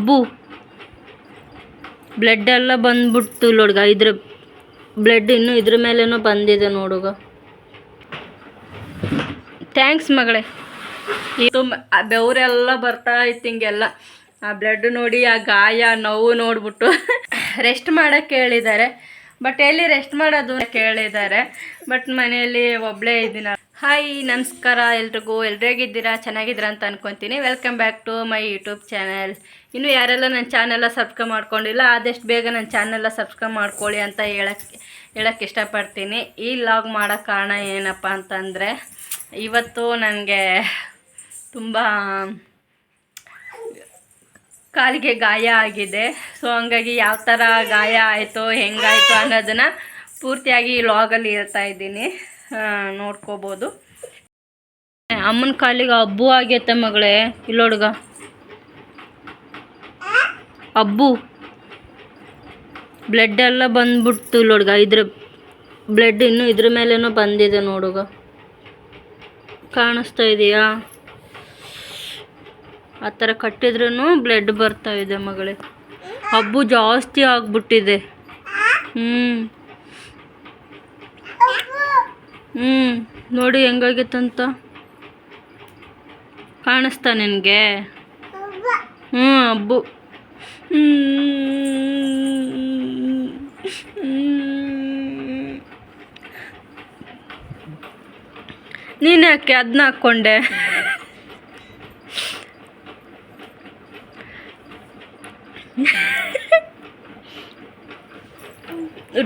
ಅಬ್ಬು. Blood ಎಲ್ಲ ಬಂದ್ಬಿಡ್ತು ನೋಡ್ಗ, ಇದ್ರ ಬ್ಲಡ್ ಇನ್ನೂ ಇದ್ರ ಮೇಲೇನೋ ಬಂದಿದೆ ನೋಡುಗ. ಥ್ಯಾಂಕ್ಸ್ ಮಗಳೇ. ಇದು ಬೆವರೆಲ್ಲ ಬರ್ತಾ ಇತ್ತು ಹಿಂಗೆಲ್ಲ. ಆ ಬ್ಲಡ್ ನೋಡಿ, ಆ ಗಾಯ, ನೋವು ನೋಡ್ಬಿಟ್ಟು ರೆಸ್ಟ್ ಮಾಡಕ್ಕೆ ಹೇಳಿದ್ದಾರೆ ಬಟ್ ಎಲ್ಲಿ ರೆಸ್ಟ್ ಮಾಡೋದು ಕೇಳಿದ್ದಾರೆ ಬಟ್ ಮನೆಯಲ್ಲಿ ಒಬ್ಬಳೇ ಇದ್ದೀನಿ. ಹಾಯ್ ನಮಸ್ಕಾರ ಎಲ್ರಿಗೂ. ಎಲ್ರು ಹೇಗಿದ್ದೀರಾ? ಚೆನ್ನಾಗಿದ್ದೀರಾ ಅಂತ ಅನ್ಕೊತೀನಿ. Welcome back to my YouTube channel ಇನ್ನು ಯಾರೆಲ್ಲ ನನ್ನ ಚಾನೆಲ್ಲ ಸಬ್ಸ್ಕ್ರೈಬ್ ಮಾಡ್ಕೊಂಡಿಲ್ಲ, ಆದಷ್ಟು ಬೇಗ ನನ್ನ ಚಾನೆಲ್ಲ ಸಬ್ಸ್ಕ್ರೈಬ್ ಮಾಡ್ಕೊಳ್ಳಿ ಅಂತ ಹೇಳಕ್ಕೆ ಹೇಳಕ್ಕೆ ಇಷ್ಟಪಡ್ತೀನಿ. ಈ ಲಾಗ್ ಮಾಡೋ ಕಾರಣ ಏನಪ್ಪ ಅಂತಂದರೆ, ಇವತ್ತು ನನಗೆ ತುಂಬ ಕಾಲಿಗೆ ಗಾಯ ಆಗಿದೆ. ಸೊ ಹಂಗಾಗಿ ಯಾವ ಥರ ಗಾಯ ಆಯಿತು, ಹೆಂಗಾಯಿತು ಅನ್ನೋದನ್ನು ಪೂರ್ತಿಯಾಗಿ ಈ ಲಾಗಲ್ಲಿ ಹೇಳ್ತಾ ಇದ್ದೀನಿ. ನೋಡ್ಕೋಬೋದು. ಅಮ್ಮನ ಕಾಲಿಗೆ ಹಬ್ಬು ಆಗೈತೆ ಮಗಳೇ. ಇಲ್ಲೋಡ್ಗ ಹಬ್ಬು ಬ್ಲಡ್ ಎಲ್ಲ ಬಂದ್ಬಿಡ್ತು ಇಲ್ಲೋಡ್ಗ ಇದ್ರ ಬ್ಲಡ್ ಇನ್ನೂ ಇದ್ರ ಮೇಲೇನೋ ಬಂದಿದೆ ನೋಡುಗ ಕಾಣಿಸ್ತಾ ಇದೆಯಾ? ಆ ಥರ ಕಟ್ಟಿದ್ರೂ ಬ್ಲಡ್ ಬರ್ತಾ ಇದೆ ಮಗಳೇ. ಹಬ್ಬು ಜಾಸ್ತಿ ಆಗಿಬಿಟ್ಟಿದೆ. ಹ್ಞೂ ಹ್ಞೂ ನೋಡಿ ಹೆಂಗಾಗಿತ್ತಂತ. ಕಾಣಿಸ್ತಾ ನಿನಗೆ? ಹ್ಞೂ ಹಬ್ಬು ನೀನು ಯಾಕೆ ಅದನ್ನ ಹಾಕ್ಕೊಂಡೆ?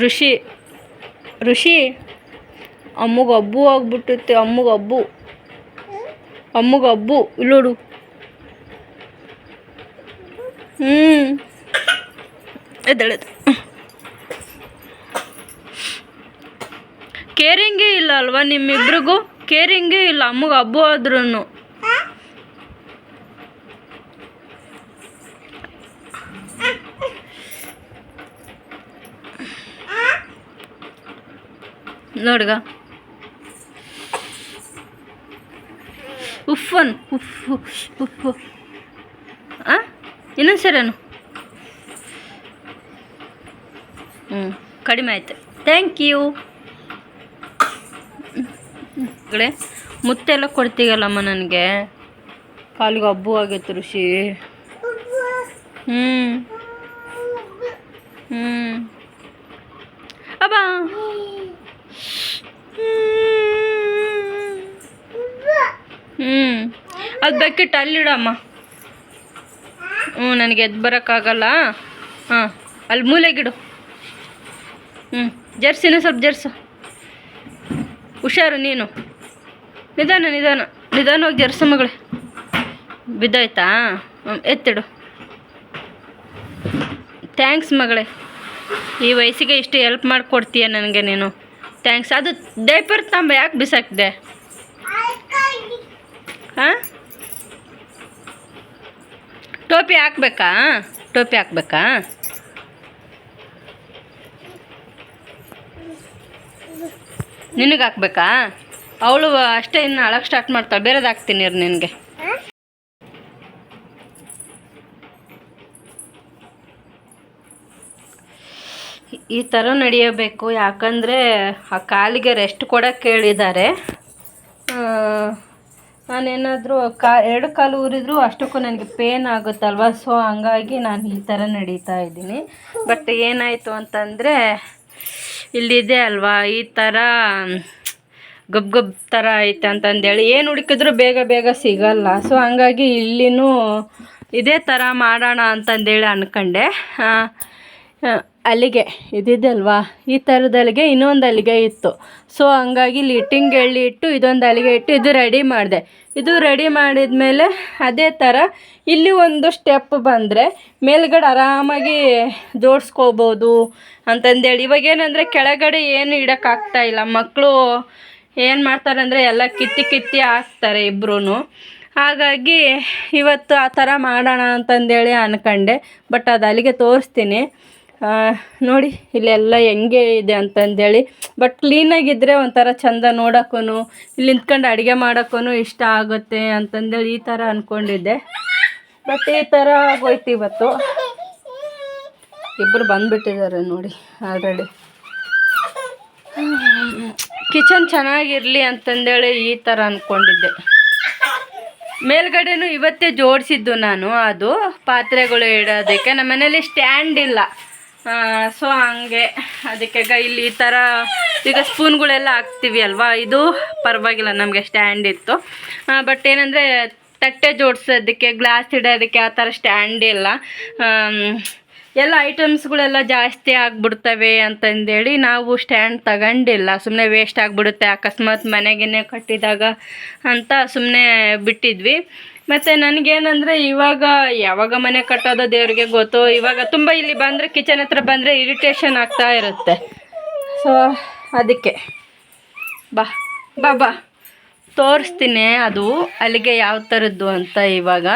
ಋಷಿ ಋಷಿ. ಅಮ್ಮಗೆ ಹಬ್ಬು ಆಗ್ಬಿಟ್ಟೈತೆ ಅಮ್ಮಗೆ ಹಬ್ಬು ಅಮ್ಮಗೆ ಹಬ್ಬು ಇಲ್ಲೋಡು ಹ್ಞೂ ಎದ್ದೇಳದು ಕೇರಿಂಗೇ ಇಲ್ಲ ಅಲ್ವಾ ನಿಮ್ಮಿಬ್ರಿಗೂ? ಕೇರಿಂಗೇ ಇಲ್ಲ, ಅಮ್ಮಗೆ ಹಬ್ಬು ಆದ್ರೂ ನೋಡ್ಗ. ಉಫ್ಫನ್ ಉಫ್ ಉಫ್ ಆ? ಇನ್ನೊಂದು ಸರನು? ಹ್ಞೂ ಕಡಿಮೆ ಆಯಿತು. ಥ್ಯಾಂಕ್ ಯು ಕಡೆ ಮುತ್ತೆಲ್ಲ ಕೊಡ್ತೀಗಲ್ಲಮ್ಮ ನನಗೆ? ಕಾಲಿಗೆ ಹಬ್ಬು ಆಗೈತೆ ಋಷಿ. ಹ್ಞೂ ಹ್ಞೂ ಅಬ್ಬಾ ಹ್ಞೂ ಅದು ಬಕೆಟ್ ಅಲ್ಲಿಡಮ್ಮ ಹ್ಞೂ ನನಗೆ ಎದ್ದು ಬರೋಕ್ಕಾಗಲ್ಲ. ಹಾಂ ಅಲ್ಲಿ ಮೂಲೆಗಿಡು. ಹ್ಞೂ ಜರ್ಸಿನ ಸ್ವಲ್ಪ ಜರ್ಸು. ಹುಷಾರು ನೀನು. ನಿಧಾನ ನಿಧಾನ. ನಿಧಾನವಾಗಿ ಜರ್ಸು ಮಗಳೇ. ಬಿದ್ದಾಯ್ತಾ? ಹ್ಞೂ ಎತ್ತಿಡು. ಥ್ಯಾಂಕ್ಸ್ ಮಗಳೇ. ಈ ವಯಸ್ಸಿಗೆ ಇಷ್ಟು ಹೆಲ್ಪ್ ಮಾಡಿಕೊಡ್ತೀಯ ನನಗೆ ನೀನು. ಥ್ಯಾಂಕ್ಸ್ ಅದು ಡೈಪರ್ ತಾಂಬ ಯಾಕೆ ಬಿಸಾಕಿದೆ? ಹಾಂ? ಟೋಪಿ ಹಾಕ್ಬೇಕಾ? ಟೋಪಿ ಹಾಕ್ಬೇಕಾ? ನಿನಗೆ ಹಾಕ್ಬೇಕಾ? ಅವಳು ಅಷ್ಟೇ ಇನ್ನು ಅಳಕ್ಕೆ ಸ್ಟಾರ್ಟ್ ಮಾಡ್ತಾಳೆ. ಬೇರೆದು ಹಾಕ್ತೀನಿ ನಿನಗೆ. ಈ ಥರ ನಡೆಯಬೇಕು. ಯಾಕಂದರೆ ಆ ಕಾಲಿಗೆ ರೆಸ್ಟ್ ಕೊಡೋಕ್ಕೆ ಹೇಳಿದ್ದಾರೆ. ನಾನೇನಾದರೂ ಕಾ, ಎರಡು ಕಾಲು ಊರಿದ್ರು ಅಷ್ಟಕ್ಕೂ ನನಗೆ ಪೇನ್ ಆಗುತ್ತಲ್ವ? ಸೊ ಹಂಗಾಗಿ ನಾನು ಈ ಥರ ನಡೀತಾ ಇದ್ದೀನಿ. ಬಟ್ ಏನಾಯಿತು ಅಂತಂದರೆ, ಇಲ್ಲಿದೆ ಅಲ್ವಾ? ಈ ಥರ, ಗಬ್ ಗಬ್ ಥರ ಐತೆ ಅಂತಂದೇಳಿ. ಏನು ಹುಡುಕಿದ್ರು ಬೇಗ ಬೇಗ ಸಿಗಲ್ಲ. ಸೊ ಹಂಗಾಗಿ ಇಲ್ಲಿನೂ ಇದೇ ಥರ ಮಾಡೋಣ ಅಂತಂದೇಳಿ ಅಂದ್ಕೊಂಡೆ ಅಲ್ಲಿಗೆ ಇದಿದೆ ಅಲ್ವಾ? ಈ ಥರದ ಅಲ್ಲಿಗೆ ಇನ್ನೊಂದು ಅಲ್ಲಿಗೆ ಇತ್ತು. ಸೊ ಹಂಗಾಗಿ ಇಲ್ಲಿ ಹಿಟ್ಟಿಂಗ್ ಇಟ್ಟು ಇದೊಂದು ಅಲ್ಲಿಗೆ ಇಟ್ಟು ಇದು ರೆಡಿ ಮಾಡಿದೆ. ಇದು ರೆಡಿ ಮಾಡಿದ ಮೇಲೆ ಅದೇ ಥರ ಇಲ್ಲಿ ಒಂದು ಸ್ಟೆಪ್ ಬಂದರೆ ಮೇಲ್ಗಡೆ ಆರಾಮಾಗಿ ಜೋಡಿಸ್ಕೋಬೋದು ಅಂತಂದೇಳಿ. ಇವಾಗ ಏನಂದರೆ ಕೆಳಗಡೆ ಏನು ಇಡೋಕ್ಕಾಗ್ತಾ ಇಲ್ಲ. ಮಕ್ಕಳು ಏನು ಮಾಡ್ತಾರೆ ಅಂದರೆ ಎಲ್ಲ ಕಿತ್ತಿ ಕಿತ್ತಿ ಹಾಕ್ತಾರೆ ಇಬ್ಬರೂ ಹಾಗಾಗಿ ಇವತ್ತು ಆ ಥರ ಮಾಡೋಣ ಅಂತಂದೇಳಿ ಅನ್ಕೊಂಡೆ. ಬಟ್ ಅದು ಅಲ್ಲಿಗೆ ತೋರಿಸ್ತೀನಿ. ನೋಡಿ, ಇಲ್ಲೆಲ್ಲ ಹೆಂಗೆ ಇದೆ ಅಂತಂದೇಳಿ. ಬಟ್ ಕ್ಲೀನಾಗಿದ್ದರೆ ಒಂಥರ ಚಂದ ನೋಡೋಕ್ಕೂ ಇಲ್ಲಿ ನಿಂತ್ಕೊಂಡು ಅಡುಗೆ ಮಾಡೋಕ್ಕೂ ಇಷ್ಟ ಆಗುತ್ತೆ ಅಂತಂದೇಳಿ ಈ ಥರ ಅಂದ್ಕೊಂಡಿದ್ದೆ ಬಟ್ ಈ ಥರ ಆಗೋಯ್ತು ಇವತ್ತು. ಇಬ್ಬರು ಬಂದುಬಿಟ್ಟಿದ್ದಾರೆ ನೋಡಿ ಆಲ್ರೆಡಿ ಕಿಚನ್ ಚೆನ್ನಾಗಿರಲಿ ಅಂತಂದೇಳಿ ಈ ಥರ ಅಂದ್ಕೊಂಡಿದ್ದೆ ಮೇಲ್ಗಡೆನೂ ಇವತ್ತೇ ಜೋಡಿಸಿದ್ದು ನಾನು, ಅದು ಪಾತ್ರೆಗಳು ಇಡೋದಕ್ಕೆ. ನಮ್ಮ ಮನೇಲಿ ಸ್ಟ್ಯಾಂಡ್ ಇಲ್ಲ. ಸೊ ಹಂಗೆ. ಅದಕ್ಕೆ ಇಲ್ಲಿ ಈ ಥರ ಈಗ ಸ್ಪೂನ್ಗಳೆಲ್ಲ ಹಾಕ್ತೀವಿ ಅಲ್ವಾ? ಇದು ಪರವಾಗಿಲ್ಲ, ನಮಗೆ ಸ್ಟ್ಯಾಂಡ್ ಇತ್ತು. ಬಟ್ ಏನಂದರೆ ತಟ್ಟೆ ಜೋಡಿಸೋದಕ್ಕೆ ಗ್ಲಾಸ್ ಇಡೋದಕ್ಕೆ ಆ ಥರ ಸ್ಟ್ಯಾಂಡ್ ಇಲ್ಲ. ಎಲ್ಲ ಐಟಮ್ಸ್ಗಳೆಲ್ಲ ಜಾಸ್ತಿ ಆಗಿಬಿಡ್ತವೆ ಅಂತಂದೇಳಿ ನಾವು ಸ್ಟ್ಯಾಂಡ್ ತಗೊಂಡಿಲ್ಲ. ಸುಮ್ಮನೆ ವೇಸ್ಟ್ ಆಗಿಬಿಡುತ್ತೆ. ಅಕಸ್ಮಾತ್ ಮನೆಗೇನೆ ಕಟ್ಟಿದಾಗ ಅಂತ ಸುಮ್ಮನೆ ಬಿಟ್ಟಿದ್ವಿ. ಮತ್ತು ನನಗೇನಂದರೆ ಇವಾಗ ಯಾವಾಗ ಮನೆ ಕಟ್ಟೋದು ದೇವ್ರಿಗೆ ಗೊತ್ತು ಇವಾಗ ತುಂಬ ಇಲ್ಲಿ ಬಂದರೆ ಕಿಚನ್ ಹತ್ರ ಬಂದರೆ ಇರಿಟೇಷನ್ ಆಗ್ತಾ ಇರುತ್ತೆ. ಸೊ ಅದಕ್ಕೆ. ಬಾ ಬಾ ಬಾ. ತೋರಿಸ್ತೀನಿ ಅದು ಅಲ್ಲಿಗೆ ಯಾವ ಥರದ್ದು ಅಂತ ಇವಾಗ.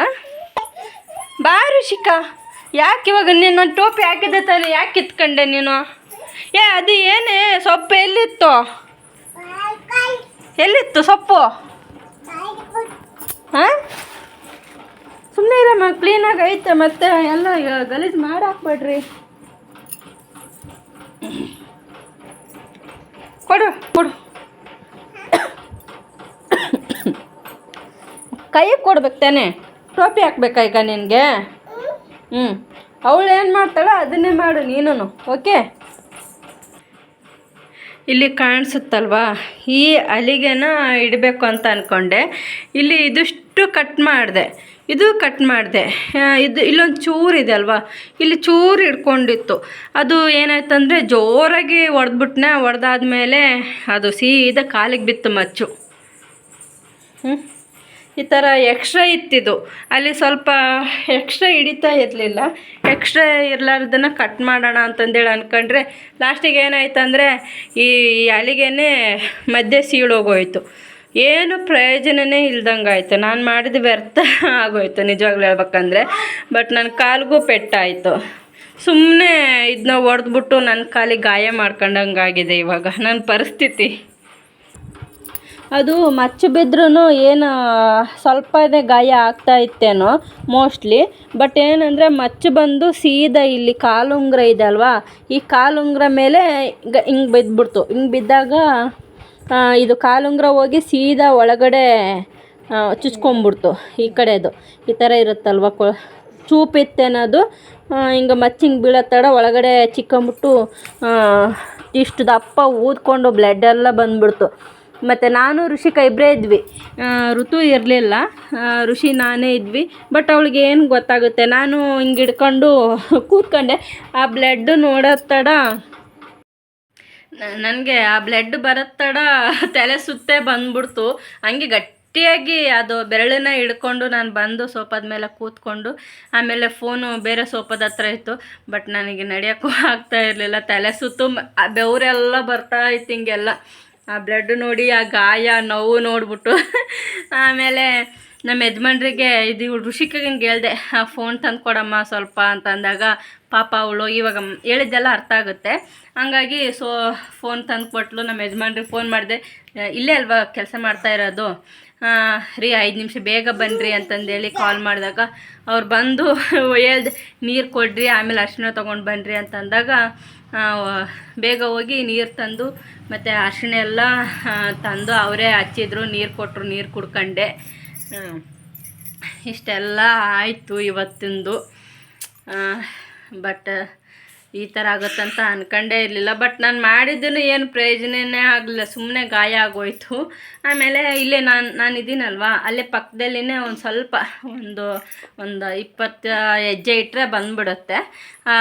ಬಾ ಋಷಿಕಾ. ಯಾಕೆ ಇವಾಗ ನೀನು ಟೋಪಿ ಹಾಕಿದ್ದೆ ತಾನೆ ಯಾಕೆ ಕಿತ್ಕೊಂಡೆ ನೀನು? ಏ ಅದು ಏನೇ? ಸೊಪ್ಪು ಎಲ್ಲಿತ್ತು? ಎಲ್ಲಿತ್ತು ಸೊಪ್ಪು? ಹಾಂ? ಸುಮ್ಮನೆ ಇರಮ್ಮ ಕ್ಲೀನಾಗಿ ಐತೆ, ಮತ್ತೆ ಎಲ್ಲ ಗಲೀಜು ಮಾಡಿ ಹಾಕ್ಬೇಡ್ರಿ ಕೊಡು ಕೊಡು. ಕೈಗೆ ಕೊಡ್ಬೇಕು ತಾನೆ, ಟೋಪಿ ಹಾಕ್ಬೇಕಾ ಈಗ ನಿನಗೆ? ಹ್ಞೂ ಅವಳು ಏನು ಮಾಡ್ತಾಳೋ ಅದನ್ನೇ ಮಾಡು ನೀನು ಓಕೆ? ಇಲ್ಲಿ ಕಾಣಿಸುತ್ತಲ್ವಾ? ಈ ಅಲಿಗೆನ ಇಡಬೇಕು ಅಂತ ಅಂದ್ಕೊಂಡೆ ಇಲ್ಲಿ ಇದಿಷ್ಟು ಕಟ್ ಮಾಡಿದೆ. ಇದು ಕಟ್ ಮಾಡಿದೆ. ಇದು ಇಲ್ಲೊಂದು ಚೂರು ಇದೆ ಅಲ್ವಾ? ಇಲ್ಲಿ ಚೂರು ಹಿಡ್ಕೊಂಡಿತ್ತು. ಅದು ಏನಾಯ್ತಂದರೆ ಜೋರಾಗಿ ಒಡೆದ್ಬಿಟ್ನೆ, ಒಡೆದಾದ್ಮೇಲೆ ಅದು ಸೀದಾ ಕಾಲಿಗೆ ಬಿತ್ತು ಮಚ್ಚು. ಹ್ಞೂ ಈ ಥರ ಎಕ್ಸ್ಟ್ರಾ ಇತ್ತಿದ್ದು. ಅಲ್ಲಿ ಸ್ವಲ್ಪ ಎಕ್ಸ್ಟ್ರಾ ಹಿಡಿತಾ ಇರಲಿಲ್ಲ. ಎಕ್ಸ್ಟ್ರಾ ಇರಲಾರ್ದನ್ನ ಕಟ್ ಮಾಡೋಣ ಅಂತಂದೇಳಿ ಅಂದ್ಕೊಂಡ್ರೆ ಲಾಸ್ಟಿಗೆ ಏನಾಯ್ತಂದರೆ ಈ ಅಲಿಗೆನೇ ಮಧ್ಯೆ ಸೀಳೋಗೋಯ್ತು ಏನು ಪ್ರಯೋಜನವೇ ಇಲ್ದಂಗೆ ಆಯಿತು. ನಾನು ಮಾಡಿದ ವ್ಯರ್ಥ ಆಗೋಯ್ತು ನಿಜವಾಗ್ಲೂ ಹೇಳ್ಬೇಕಂದ್ರೆ. ಬಟ್ ನನ್ನ ಕಾಲಿಗೂ ಪೆಟ್ಟಾಯಿತು. ಸುಮ್ಮನೆ ಇದನ್ನ ಹೊಡೆದ್ಬಿಟ್ಟು ನನ್ನ ಕಾಲಿಗೆ ಗಾಯ ಮಾಡ್ಕೊಂಡಂಗೆ ಆಗಿದೆ ಇವಾಗ. ನನ್ನ ಪರಿಸ್ಥಿತಿ. ಅದು ಮಚ್ಚು ಬಿದ್ರೂ ಏನು ಸ್ವಲ್ಪನೇ ಗಾಯ ಆಗ್ತಾ ಇತ್ತೇನೋ ಮೋಸ್ಟ್ಲಿ ಬಟ್ ಏನಂದರೆ ಮಚ್ಚು ಬಂದು ಸೀದಾ ಇಲ್ಲಿ ಕಾಲುಂಗುರ ಇದೆ ಅಲ್ವಾ? ಈ ಕಾಲುಂಗುರ ಮೇಲೆ ಗ ಹಿಂಗೆ ಬಿದ್ದುಬಿಡ್ತು ಹಿಂಗೆ ಬಿದ್ದಾಗ ಇದು ಕಾಲುಂಗುರ ಹೋಗಿ ಸೀದಾ ಒಳಗಡೆ ಚುಚ್ಕೊಂಬಿಡ್ತು ಈ ಕಡೆದು. ಈ ಥರ ಇರುತ್ತಲ್ವ ಕೊ ಚೂಪಿತ್ತೇನದು ಹಿಂಗೆ ಮಚ್ಚು ಹಿಂಗೆ ಬೀಳೋ ತಡ ಒಳಗಡೆ ಚಿಕ್ಕಂಬಿಟ್ಟು ಇಷ್ಟು ದಪ್ಪ ಊದ್ಕೊಂಡು ಬ್ಲಡ್ ಎಲ್ಲ ಬಂದ್ಬಿಡ್ತು. ಮತ್ತು ನಾನು ಋಷಿಕ ಇಬ್ಬರೇ ಇದ್ವಿ. ಋತು ಇರಲಿಲ್ಲ. ಋಷಿ ನಾನೇ ಇದ್ವಿ. ಬಟ್ ಅವಳಿಗೆ ಏನು ಗೊತ್ತಾಗುತ್ತೆ? ನಾನು ಹಿಂಗೆ ಹಿಡ್ಕೊಂಡು ಕೂತ್ಕೊಂಡೆ. ಆ ಬ್ಲಡ್ ನೋಡೋ ತಡ. ನನಗೆ ಆ ಬ್ಲಡ್ ಬರೋ ತಡ. ತಲೆ ಸುತ್ತೇ ಬಂದ್ಬಿಡ್ತು. ಹಂಗೆ ಗಟ್ಟಿಯಾಗಿ ಅದು ಬೆರಳನ್ನ ಹಿಡ್ಕೊಂಡು ನಾನು ಬಂದು ಸೋಪಾದ ಮೇಲೆ ಕೂತ್ಕೊಂಡು, ಆಮೇಲೆ ಫೋನು ಬೇರೆ ಸೋಫಾದ ಹತ್ರ ಇತ್ತು. ಬಟ್ ನನಗೆ ನಡೆಯೋಕ್ಕೂ ಆಗ್ತಾ ಇರಲಿಲ್ಲ. ತಲೆ ಸುತ್ತು ಬೆವರೆಲ್ಲ ಬರ್ತಾ ಇತ್ತು ಹಿಂಗೆಲ್ಲ. ಆ ಬ್ಲಡ್ ನೋಡಿ, ಆ ಗಾಯ, ನೋವು ನೋಡ್ಬಿಟ್ಟು, ಆಮೇಲೆ ನಮ್ಮ ಯಜಮಾನ್ರಿಗೆ ಇದು ಋಷಿಕಂಗೆ ಹೇಳ್ದೆ ಆ ಫೋನ್ ತಂದು ಕೊಡಮ್ಮ ಸ್ವಲ್ಪ ಅಂತ ಅಂದಾಗ, ಪಾಪ ಅವಳು ಇವಾಗ ಹೇಳಿದ್ದೆಲ್ಲ ಅರ್ಥ ಆಗುತ್ತೆ. ಹಂಗಾಗಿ ಸೊ ಫೋನ್ ತಂದು ಕೊಟ್ಲು, ನಮ್ಮ ಯಜಮಾನ್ರಿಗೆ ಫೋನ್ ಮಾಡಿದೆ. ಇಲ್ಲೇ ಅಲ್ವಾ ಕೆಲಸ ಮಾಡ್ತಾ ಇರೋದು? ರೀ, ಐದು ನಿಮಿಷ ಬೇಗ ಬನ್ನಿರಿ ಅಂತಂದೇಳಿ ಕಾಲ್ ಮಾಡಿದಾಗ ಅವ್ರು ಬಂದು ಹೇಳ್ದೆ ನೀರು ಕೊಡ್ರಿ, ಆಮೇಲೆ ಅರ್ಶಿನ ತೊಗೊಂಡು ಬನ್ನಿರಿ ಅಂತಂದಾಗ ಬೇಗ ಹೋಗಿ ನೀರು ತಂದು ಮತ್ತು ಅರ್ಶಿನ ಎಲ್ಲ ತಂದು ಅವರೇ ಹಚ್ಚಿದ್ರು, ನೀರು ಕೊಟ್ಟರು ನೀರು ಕುಡ್ಕೊಂಡೆ. ಇಷ್ಟೆಲ್ಲ ಆಯಿತು ಇವತ್ತಿಂದು. ಬಟ್ ಈ ಥರ ಆಗುತ್ತಂತ ಅನ್ಕೊಂಡೇ ಇರಲಿಲ್ಲ. ಬಟ್ ನಾನು ಮಾಡಿದ್ದೂ ಏನು ಪ್ರಯೋಜನವೇ ಆಗಲಿಲ್ಲ. ಸುಮ್ಮನೆ ಗಾಯ ಆಗೋಯ್ತು. ಆಮೇಲೆ ಇಲ್ಲೇ ನಾನು ನಾನು ಇದ್ದೀನಲ್ವಾ ಅಲ್ಲೇ ಪಕ್ಕದಲ್ಲಿನೇ ಒಂದು ಸ್ವಲ್ಪ ಒಂದು ಒಂದು ಇಪ್ಪತ್ತು ಹೆಜ್ಜೆ ಇಟ್ಟರೆ ಬಂದುಬಿಡುತ್ತೆ.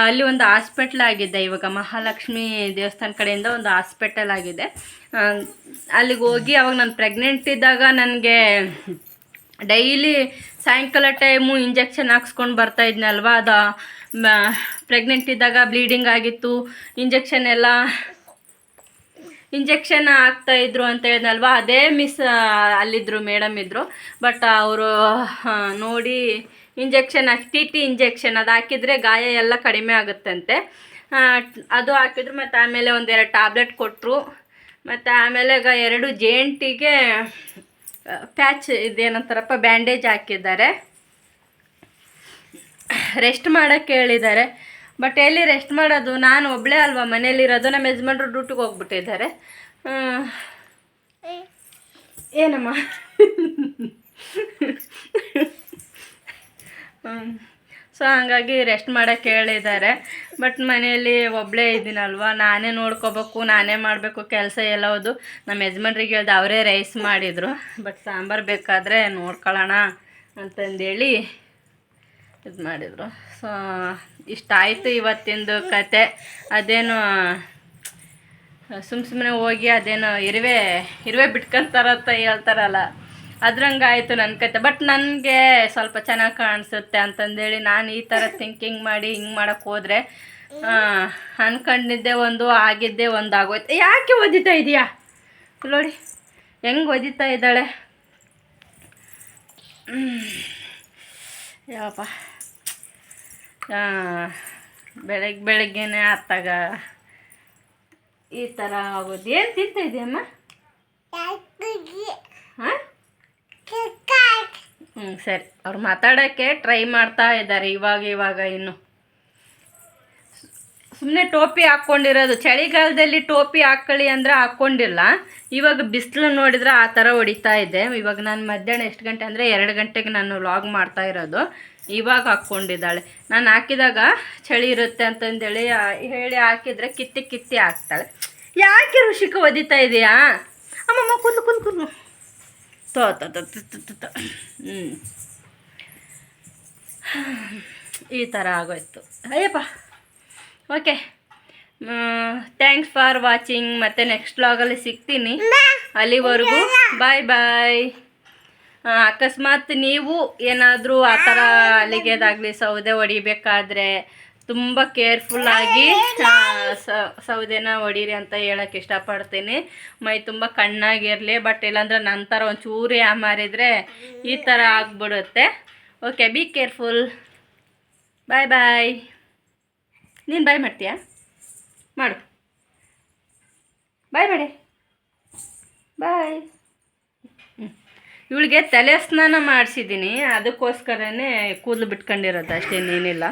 ಅಲ್ಲಿ ಒಂದು ಹಾಸ್ಪಿಟ್ಲ್ ಆಗಿದೆ ಇವಾಗ. ಮಹಾಲಕ್ಷ್ಮಿ ದೇವಸ್ಥಾನ ಕಡೆಯಿಂದ ಒಂದು ಹಾಸ್ಪಿಟಲ್ ಆಗಿದೆ. ಅಲ್ಲಿಗೆ ಹೋಗಿ ಅವಾಗ ನಾನು ಪ್ರೆಗ್ನೆಂಟ್ ಇದ್ದಾಗ ನನಗೆ ಡೈಲಿ ಸಾಯಂಕಾಲ ಟೈಮು ಇಂಜೆಕ್ಷನ್ ಹಾಕ್ಸ್ಕೊಂಡು ಬರ್ತಾ ಇದ್ನಲ್ವ? ಅದು ಪ್ರೆಗ್ನೆಂಟ್ ಇದ್ದಾಗ ಬ್ಲೀಡಿಂಗ್ ಆಗಿತ್ತು, ಇಂಜೆಕ್ಷನ್ ಎಲ್ಲ, ಇಂಜೆಕ್ಷನ್ ಹಾಕ್ತಾ ಇದ್ರು ಅಂತ ಹೇಳಿದ್ನಲ್ವಾ ಅದೇ ಮಿಸ್ ಅಲ್ಲಿದ್ದರು ಮೇಡಮ್ ಇದ್ದರು ಬಟ್ ಅವರು ನೋಡಿ ಇಂಜೆಕ್ಷನ್ ಹಾಕಿ ಟಿ ಟಿ ಇಂಜೆಕ್ಷನ್ ಅದು ಹಾಕಿದರೆ ಗಾಯ ಎಲ್ಲ ಕಡಿಮೆ ಆಗುತ್ತಂತೆ. ಅದು ಹಾಕಿದ್ರು, ಮತ್ತು ಆಮೇಲೆ ಒಂದೆರಡು ಟ್ಯಾಬ್ಲೆಟ್ ಕೊಟ್ಟರು ಮತ್ತು ಆಮೇಲೆ ಎರಡು ಜೇಂಟಿಗೆ ಪ್ಯಾಚ್ ಇದೇನಂತಾರಪ್ಪ? ಬ್ಯಾಂಡೇಜ್ ಹಾಕಿದ್ದಾರೆ. ರೆಸ್ಟ್ ಮಾಡೋಕ್ಕೆ ಹೇಳಿದ್ದಾರೆ. ಬಟ್ ಎಲ್ಲಿ ರೆಸ್ಟ್ ಮಾಡೋದು? ನಾನು ಒಬ್ಬಳೇ ಅಲ್ವಾ ಮನೇಲಿರೋದು? ನಮ್ಮ ಯಜಮಾನ್ರು ಡ್ಯೂಟಿಗೆ ಹೋಗ್ಬಿಟ್ಟಿದ್ದಾರೆ. ಏನಮ್ಮ? ಏನಮ್ಮ ಸೊ ಹಾಗಾಗಿ ರೆಸ್ಟ್ ಮಾಡೋಕ್ಕೆ ಹೇಳಿದ್ದಾರೆ. ಬಟ್ ಮನೆಯಲ್ಲಿ ಒಬ್ಬಳೇ ಇದ್ದೀನಲ್ವ? ನಾನೇ ನೋಡ್ಕೋಬೇಕು, ನಾನೇ ಮಾಡಬೇಕು, ಕೆಲಸ ಎಲ್ಲವುದು ನಮ್ಮ ಯಜಮಾನ್ರಿಗೆ ಹೇಳ್ದೆ, ಅವರೇ ರೈಸ್ ಮಾಡಿದರು. ಬಟ್ ಸಾಂಬಾರು ಬೇಕಾದರೆ ನೋಡ್ಕೊಳ್ಳೋಣ ಅಂತಂದೇಳಿ ಇದು ಮಾಡಿದರು. ಸೊ ಇಷ್ಟ ಆಯಿತು ಇವತ್ತಿಂದು ಕತೆ. ಅದೇನು ಸುಮ್ಮ ಸುಮ್ಮನೆ ಹೋಗಿ ಅದೇನು ಇರುವೆ ಇರುವೆ ಬಿಟ್ಕೊಂತಾರಂತ ಹೇಳ್ತಾರಲ್ಲ. ಅದ್ರಂಗೆ ಆಯಿತು ನನ್ನ ಕತೆ. ಬಟ್ ನನಗೆ ಸ್ವಲ್ಪ ಚೆನ್ನಾಗಿ ಕಾಣಿಸುತ್ತೆ ಅಂತಂದೇಳಿ ನಾನು ಈ ಥರ ಥಿಂಕಿಂಗ್ ಮಾಡಿ ಹಿಂಗೆ ಮಾಡೋಕ್ಕೆ ಹೋದರೆ ಅನ್ಕೊಂಡಿದ್ದೆ ಒಂದು ಆಗಿದ್ದೆ ಒಂದು ಆಗೋಯ್ತು. ಯಾಕೆ ಓದಿತಾ ಇದೆಯಾ? ನೋಡಿ ಹೆಂಗೆ ಓದಿತಾ ಇದ್ದಾಳೆ? ಯಾವಪ್ಪ? ಬೆಳಗ್ಗೆ ಬೆಳಗ್ಗೆನೆ ಆತಾಗ ಈ ಥರ ಆಗೋದು. ಏನು ತಿಂತ ಇದೆಯಮ್ಮ ಹಾಂ ಹ್ಞೂ ಸರಿ. ಅವ್ರು ಮಾತಾಡೋಕ್ಕೆ ಟ್ರೈ ಮಾಡ್ತಾ ಇದ್ದಾರೆ ಇವಾಗ ಇವಾಗ ಇನ್ನು. ಸುಮ್ಮನೆ ಟೋಪಿ ಹಾಕ್ಕೊಂಡಿರೋದು. ಚಳಿಗಾಲದಲ್ಲಿ ಟೋಪಿ ಹಾಕ್ಕೊಳ್ಳಿ ಅಂದರೆ ಹಾಕ್ಕೊಂಡಿಲ್ಲ. ಇವಾಗ ಬಿಸಿಲು ನೋಡಿದ್ರೆ ಆ ಥರ ಹೊಡಿತಾ ಇದೆ. ಇವಾಗ ನಾನು ಮಧ್ಯಾಹ್ನ ಎಷ್ಟು ಗಂಟೆ ಅಂದರೆ ಎರಡು ಗಂಟೆಗೆ ನಾನು ಲಾಗ್ ಮಾಡ್ತಾ ಇರೋದು. ಇವಾಗ ಹಾಕ್ಕೊಂಡಿದ್ದಾಳೆ. ನಾನು ಹಾಕಿದಾಗ ಚಳಿ ಇರುತ್ತೆ ಅಂತಂದೇಳಿ ಹೇಳಿ ಹಾಕಿದರೆ ಕಿತ್ತಿ ಕಿತ್ತಿ ಹಾಕ್ತಾಳೆ. ಯಾಕೆ ಋಷಿಕ ಒದಿತಾ ಇದೆಯಾ? ಅಮ್ಮಮ್ಮ ಕುಂದು ಕುಂದು ಕುಂದು ತೋ. ಹ್ಞೂ ಈ ಥರ ಆಗೋಯ್ತು Ayyappa okay thanks for watching ಮತ್ತು ನೆಕ್ಸ್ಟ್ ವ್ಲಾಗಲ್ಲಿ ಸಿಗ್ತೀನಿ. ಅಲ್ಲಿವರೆಗೂ ಬಾಯ್ ಬಾಯ್ ಅಕಸ್ಮಾತ್ ನೀವು ಏನಾದರೂ ಆ ಥರ ಅಲ್ಲಿಗೆದಾಗಲಿ ಸೌದೆ ಹೊಡಿಬೇಕಾದ್ರೆ ತುಂಬ ಕೇರ್ಫುಲ್ಲಾಗಿ ಸೌದೆನ ಹೊಡೀರಿ ಅಂತ ಹೇಳಕ್ಕೆ ಇಷ್ಟಪಡ್ತೀನಿ. ಮೈ ತುಂಬ ಕಣ್ಣಾಗಿರಲಿ ಬಟ್ ಇಲ್ಲಾಂದ್ರೆ ನಂತರ ಒಂಚೂರು ಮಾರಿದ್ರೆ ಈ ಥರ ಆಗ್ಬಿಡುತ್ತೆ. Okay be careful. Bye bye. ನೀನು ಬಾಯ್ ಮಾಡ್ತೀಯಾ? ಮಾಡು. ಬಾಯ್ ಮಾಡಿ. ಬಾಯ್. ಇವಳಿಗೆ ತಲೆ ಸ್ನಾನ ಮಾಡಿಸಿದ್ದೀನಿ ಅದಕ್ಕೋಸ್ಕರನೇ ಕೂದಲು ಬಿಟ್ಕೊಂಡಿರೋದು ಅಷ್ಟೇನೇನಿಲ್ಲ